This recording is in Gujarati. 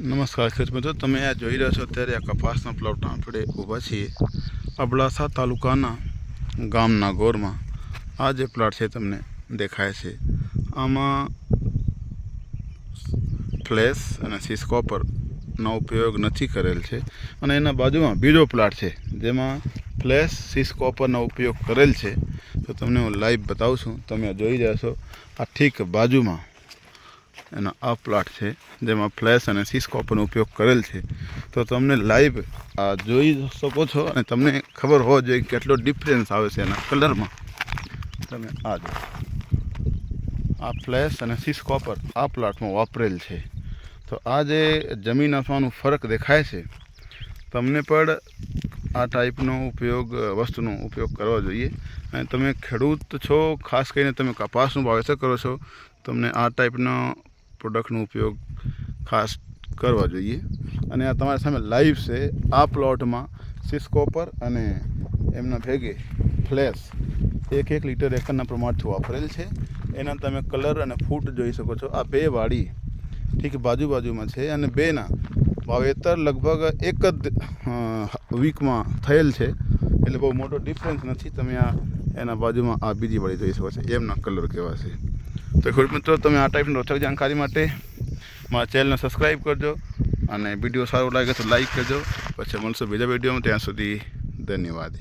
નમસ્કાર ખેડૂત મિત્રો તમે આ જોઈ રહ્યા છો અત્યારે આ કપાસના પ્લોટ આપણે ઊભા છીએ અબડાસા તાલુકાના ગામ નાગોરમાં આ જે પ્લોટ છે તમને દેખાય છે. આમાં ફ્લેશ અને સિસ્કોપરનો ઉપયોગ નથી કરેલ છે અને એના બાજુમાં બીજો પ્લાટ છે, જેમાં ફ્લેશ સિસ્કોપરનો ઉપયોગ કરેલ છે. તો તમને હું લાઈવ બતાવું છું. તમે જોઈ રહ્યા છો. આ ઠીક બાજુમાં એનો આ પ્લાટ છે, જેમાં ફ્લેશ અને સિસ્કોપરનો ઉપયોગ કરેલ છે. તો તમને લાઈવ આ જોઈ શકો છો અને તમને ખબર હોવા જોઈએ કેટલો ડિફરન્સ આવે છે એના કલરમાં તમે આ જો આ ફ્લેશ અને સિસ્કોપર આ પ્લાટમાં વાપરેલ છે. તો આ જે જમીન આસમાનનો ફરક દેખાય છે, તમને પણ આ ટાઈપનો ઉપયોગ, વસ્તુનો ઉપયોગ કરવો જોઈએ. અને તમે ખેડૂત છો, ખાસ કરીને તમે કપાસનું વાવેતર કરો છો, તમને આ ટાઈપનો પ્રોડક્ટનો ઉપયોગ ખાસ કરવા જોઈએ. અને આ તમારી સામે લાઈવ છે, આ પ્લોટમાં સિસ્કોપર અને એમના ભેગે ફ્લેશ એક એક લીટર એકરના પ્રમાણથી વાપરેલ છે. એના તમે કલર અને ફૂટ જોઈ શકો છો. આ બે વાડી ઠીક બાજુ બાજુમાં છે અને બેના વાવેતર લગભગ એક જ વીકમાં થયેલ છે. એટલે બહુ મોટો ડિફરન્સ નથી. તમે આ એના બાજુમાં આ બીજી વાડી જોઈ શકો છો. એમના કલર કેવા છે. તો ખેડૂત મિત્રો, તમે આ ટાઈપની રોચક જાણકારી માટે મારા ચેનલને સબસ્ક્રાઈબ કરજો અને વીડિયો સારો લાગે તો લાઈક કરજો. પછી મળશે બીજા વિડીયોમાં ત્યાં સુધી ધન્યવાદ.